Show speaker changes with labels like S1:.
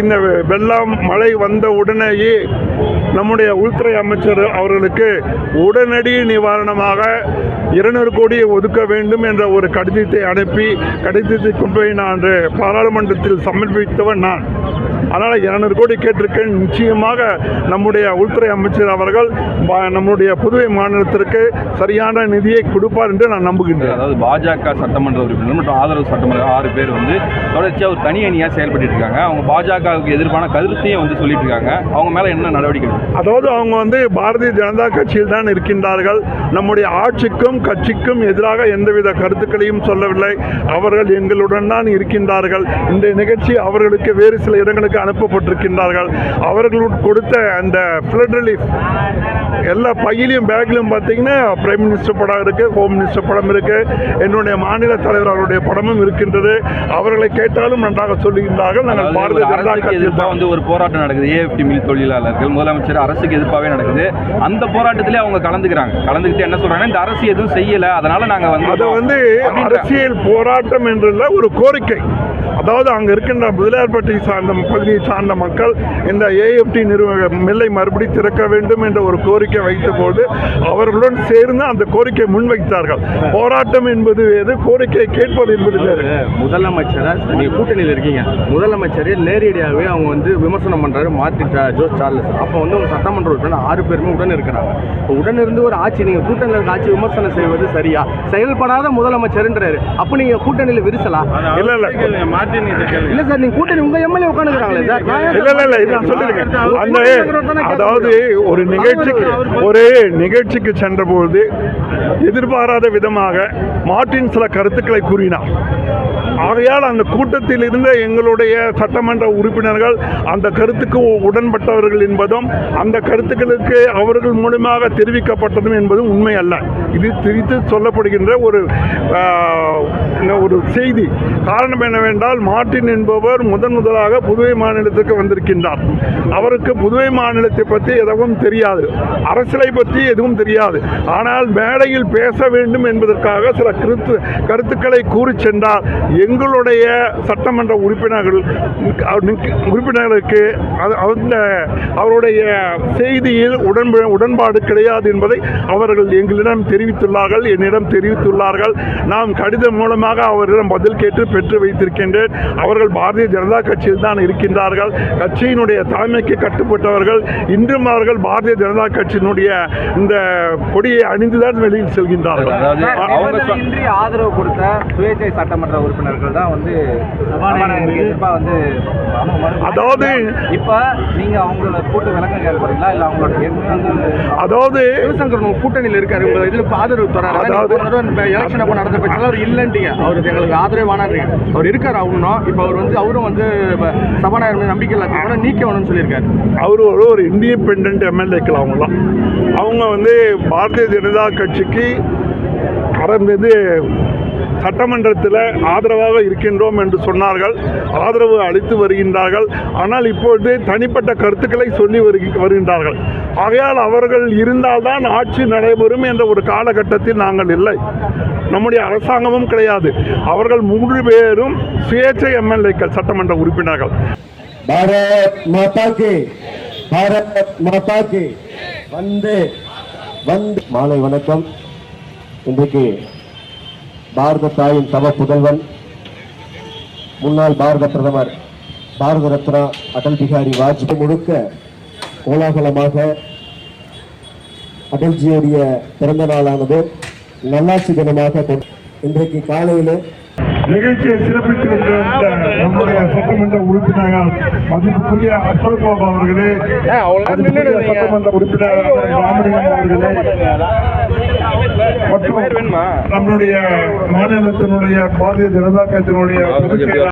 S1: இந்த வெள்ளம் மழை வந்த உடனேயே நம்முடைய உள்துறை அமைச்சர் அவர்களுக்கு உடனடி நிவாரணமாக இருநூறு கோடியை ஒதுக்க வேண்டும் என்ற ஒரு கடிதத்தை அனுப்பி கடிதத்தை கொண்டு போய் நான் பாராளுமன்றத்தில் சமர்ப்பித்தவன் நான். அதனால் இரநூறு கோடி கேட்டிருக்கேன். நிச்சயமாக நம்முடைய உள்துறை அமைச்சர் அவர்கள் நம்முடைய புதுவை மாநிலத்திற்கு சரியான நிதியை கொடுப்பார் என்று நான் நம்புகின்றேன்.
S2: அதாவது பாஜக சட்டமன்ற உறுப்பினர் மற்றும் ஆதரவு சட்டமன்ற ஆறு பேர் வந்து தொடர்ச்சியாக ஒரு தனி அணியாக செயல்பட்டு இருக்காங்க. அவங்க பாஜகவுக்கு எதிர்ப்பான கருத்தையும் வந்து சொல்லிட்டு இருக்காங்க அவங்க மேலே என்ன நடவடிக்கை?
S1: அதாவது அவங்க வந்து பாரதிய ஜனதா கட்சியில் தான் இருக்கின்றார்கள். நம்முடைய ஆட்சிக்கும் கட்சிக்கும் எதிராக எந்தவித கருத்துக்களையும் சொல்லவில்லை. அவர்கள் எங்களுடன் தான் இருக்கின்றார்கள். இந்த நிகழ்ச்சி அவர்களுக்கு வேறு சில இடங்களுக்கு அனுப்பப்பட்டிருக்கின்றார்கள். அவர்கள் கொடுத்த அந்த ஃப்ளட் ரிலீஃப் எல்லா பையிலையும் பேக்லையும் பார்த்தீங்கன்னா பிரைம் மினிஸ்டர் படம் இருக்குது ஹோம் மினிஸ்டர் படம் இருக்குது என்னுடைய மாநில தலைவர் அவருடைய படமும் இருக்கின்றது. அவர்களை கேட்டாலும் நன்றாக சொல்லுகின்றார்கள். நாங்கள் பாரதிய
S2: அரசுக்கு எதிர்ப்பாக வந்து ஒரு போராட்டம் நடக்குது. ஏஎஃப்டி மில் தொழிலாளர்கள் முதலமைச்சர் அரசுக்கு எதிர்ப்பாகவே நடக்குது. அந்த போராட்டத்திலே அவங்க கலந்துக்கிறாங்க. கலந்துக்கிட்டு என்ன சொல்றாங்கன்னா இந்த அரசு எதுவும் செய்யல அதனால நாங்க வந்து
S1: அதை வந்து அரசியல் போராட்டம் என்றுள்ள ஒரு கோரிக்கை. அதாவது அங்க இருக்கின்ற முதலியார்பட்டி சார்ந்த பகுதியை சார்ந்த மக்கள் இந்த ஏஎஃப்டி நிறுவன மில்லை மறுபடி திறக்க வேண்டும் என்ற ஒரு கோரிக்கை வைத்தபோது அவர்களுடன் சேர்ந்து அந்த கோரிக்கை முன்வைத்தார்கள். போராட்டம் என்பது வேறு கோரிக்கையை கேட்பது என்பது வேறு.
S3: முதலமைச்சரை? நீங்க கூட்டணியில் இருக்கீங்க. முதலமைச்சரே நேரடியாகவே அவங்க வந்து விமர்சனம் பண்றாரு மார்டின் ஜா- ஜோஸ் சார்லஸ். அப்போ வந்து உங்க சட்டமன்ற உறுப்பினர் ஆறு பேருமே உடன் இருக்கிறாங்க. இப்போ உடன் இருந்து ஒரு ஆட்சி நீங்க கூட்டணியில் இருக்க ஆட்சி விமர்சனம் செய்வது சரியா? செயல்படாத முதலமைச்சர்ன்றாரு. அப்போ நீங்க கூட்டணியில் விரிசலா?
S1: இல்ல இல்ல.
S3: மார்டின் இல்ல சார் நீங்க கூட்டணி உங்க எம்எல்ஏ உட்காந்துக்கிறாங்களே சார்?
S1: இல்ல இல்ல இல்ல இது நான் சொல்லிருக்கேன். அந்த அதாவது ஒரு நிகழ்ச்சிக்கு ஒரு நிகழ்ச்சிக்கு சென்றபோது எதிர்பாராத விதமாக மார்ட்டின் சில கருத்துக்களை கூறினார். ஆகையால் அந்த கூட்டத்தில் இருந்த எங்களுடைய சட்டமன்ற உறுப்பினர்கள் அந்த கருத்துக்கு உடன்பட்டவர்கள் என்பதும் அந்த கருத்துக்களுக்கு அவர்கள் மூலமாக தெரிவிக்கப்பட்டதும் என்பதும் உண்மை அல்ல. இது திரித்து சொல்லப்படுகின்ற ஒரு ஒரு செய்தி. காரணம் என்னவென்றால் மார்ட்டின் என்பவர் முதன் முதலாக புதுவை மாநிலத்துக்கு வந்திருக்கின்றார். அவருக்கு புதுவை மாநிலத்தை பற்றி எதுவும் தெரியாது. அரசியலை பற்றி எதுவும் தெரியாது. ஆனால் மேடையில் பேச வேண்டும் என்பதற்காக சில கருத்து கருத்துக்களை கூறி சென்றார். எங்களுடைய சட்டமன்ற உறுப்பினர்கள் உறுப்பினர்களுக்கு அது- அந்த அவருடைய செய்தியில் உடன்ப உடன்பாடு கிடையாது என்பதை அவர்கள் எங்களிடம் தெரிவித்துள்ளார்கள் என்னிடம் தெரிவித்துள்ளார்கள். நாம் கடிதம் மூலமாக அவரிடம் பதில் கேட்டு பெற்று வைத்திருக்கின்றேன். அவர்கள் பாரதிய ஜனதா கட்சியில் தான் இருக்கின்றார்கள். கட்சியினுடைய தலைமைக்கு கட்டுப்பட்டவர்கள் இன்றும் அவர்கள் பாரதிய ஜனதா கட்சியினுடைய இந்த கொடியை அணிந்துதான் வெளியில் செல்கின்றார்கள்.
S4: ஆதரவு கொடுத்த சுயேட்சை சட்டமன்ற உறுப்பினர்கள் தான் வந்து எதிர்ப்பா வந்து
S1: அதாவது
S4: இப்ப நீங்க அவங்களோட கூட்டு விளக்கம் கேட்பீங்களா இல்ல அவங்களோட
S1: அதாவது
S3: உங்க கூட்டணியில் இருக்காரு உங்க இதுல ஆதரவு தராரு.
S1: அதாவது-
S3: எலெக்ஷன் அப்போ நடந்த பட்சத்தில் அவர் இல்லைன்றீங்க அவர் எங்களுக்கு ஆதரவு வேணான்றீங்க அவர் இருக்காரு அவனும் இப்போ அவர் வந்து அவரும் வந்து சபாநாயகர் மீது நம்பிக்கை இல்லாத நீக்க வேணும்னு சொல்லியிருக்காரு.
S1: அவர் ஒரு ஒரு இண்டிபெண்ட் எம்எல்ஏக்கள் அவங்களாம் அவங்க வந்து பாரதிய ஜனதா கட்சிக்கு அரம்பு சட்டமன்றத்தில் ஆதரவாக இருக்கின்றோம் என்று சொன்னார்கள். ஆதரவு அளித்து வருகின்றார்கள். ஆனால் இப்பொழுது தனிப்பட்ட கருத்துக்களை சொல்லி வருகி வருகின்றார்கள். ஆகையால் அவர்கள் இருந்தால்தான் ஆட்சி நடைபெறும் என்ற ஒரு காலகட்டத்தில் நாங்கள் இல்லை. நம்முடைய அரசாங்கமும் கிடையாது. அவர்கள் மூன்று பேரும் சுயேட்சை எம்எல்ஏக்கள் சட்டமன்ற உறுப்பினர்கள்.
S5: பாரத் மாதா கே. பாரத் மாதா கே. வந்து. வந்து. மாலை வணக்கம். இன்றைக்கு பாரத தாயின் தவ புதல்வன் முன்னாள் பாரத பிரதமர் பாரத ரத்னா அடல் பிகாரி வாஜ்பேயி முழுக்க கோலாகலமாக அடல்ஜியுடைய பிறந்த நாளானது நல்லாட்சி தினமாக இன்றைக்கு காலையிலே
S1: நிகழ்ச்சியை சிறப்பித்திருக்கின்ற நம்முடைய சட்டமன்ற உறுப்பினர்கள் மதிப்புக்குரிய அசோக் பாபு அவர்களே சட்டமன்ற உறுப்பினர் ராமலிங்கம் அவர்களே மற்றும் நம்முடைய மாநிலத்தினுடைய பாரதிய ஜனதா கட்சியினுடைய